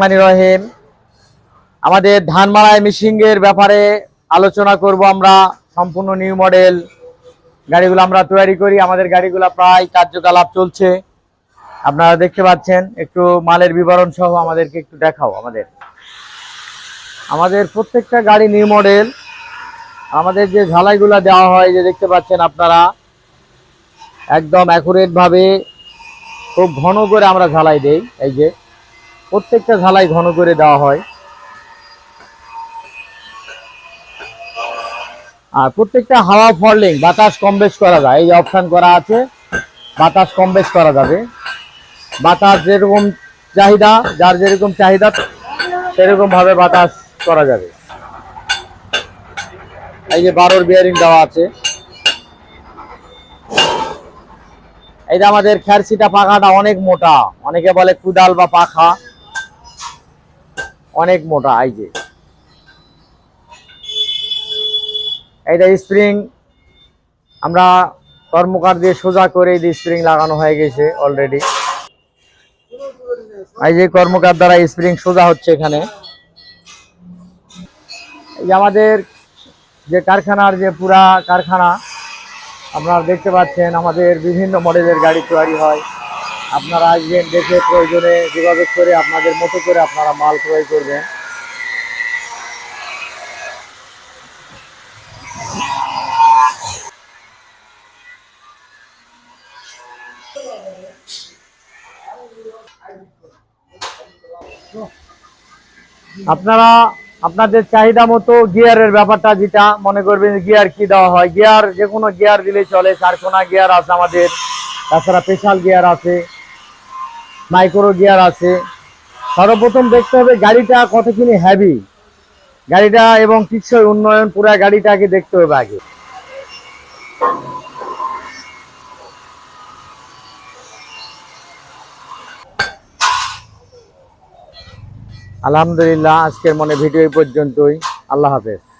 মানি রহিম। আমাদের ধান মাড়াই মিশিংয়ের ব্যাপারে আলোচনা করব আমরা, সম্পূর্ণ নিউ মডেল গাড়িগুলো আমরা তৈরি করি, আমাদের গাড়িগুলো প্রায় কার্যকলাপ চলছে। আপনারা দেখতে পাচ্ছেন, একটু মালের বিবরণ সহ আমাদেরকে একটু দেখাও আমাদের। আমাদের প্রত্যেকটা গাড়ি নিউ মডেল আমাদের যে ঝালাইগুলো দেওয়া হয়, যে দেখতে পাচ্ছেন আপনারা, একদম অ্যাকুরেট ভাবে খুব ঘন করে আমরা ঝালাই দেই, এই যে। প্রত্যেকটা ঝালাই ঘন করে দেওয়া হয়। আর প্রত্যেকটা হাওয়া ফরলিং বাতাস কম বেশ করা যায়। এই অপশন করা আছে, বাতাস কম বেশ করা যাবে। বাতাস যেরকম চাহিদা, যার যেরকম চাহিদা সেরকম ভাবে বাতাস করা যাবে। এই যে বারোর বিয়ারিং দেওয়া আছে। এই যে আমাদের খ্যারসিটা পাখাটা অনেক মোটা, অনেকে বলে কুদাল বা পাখা। অনেক মোটা, এই যে। এইটা স্প্রিং, আমরা কর্মকার দিয়ে সোজা করে এই স্প্রিং লাগানো হয়ে গেছে অলরেডি এই যে কর্মকার দ্বারা স্প্রিং সোজা হচ্ছে এখানে। এই আমাদের যে কারখানার যে পুরা কারখানা, আপনারা দেখতে পাচ্ছেন, আমাদের বিভিন্ন মডেলের গাড়ি তৈরি হয়। আপনারা আসবেন, দেখে প্রয়োজনে যোগাযোগ করে আপনাদের মতো করে আপনারা মাল ক্রয় করবেন। আপনারা আপনাদের চাহিদা মতো গিয়ারের ব্যাপারটা যেটা মনে করবেন গিয়ার কি দেওয়া হয়? গিয়ার যে কোনো গিয়ার দিলে চলে চারকোনা গিয়ার আছে আমাদের, তাছাড়া স্পেশাল গিয়ার আছে। মাইক্রো গিয়ার আছে। সর্বপ্রথম দেখতে হবে গাড়িটা কতখানি হ্যাভি গাড়িটা এবং টিকসই উন্নয়ন, পুরা গাড়িটাকে দেখতে হবে আগে। আলহামদুলিল্লাহ, আজকের মনে ভিডিও পর্যন্তই। আল্লাহ হাফেজ।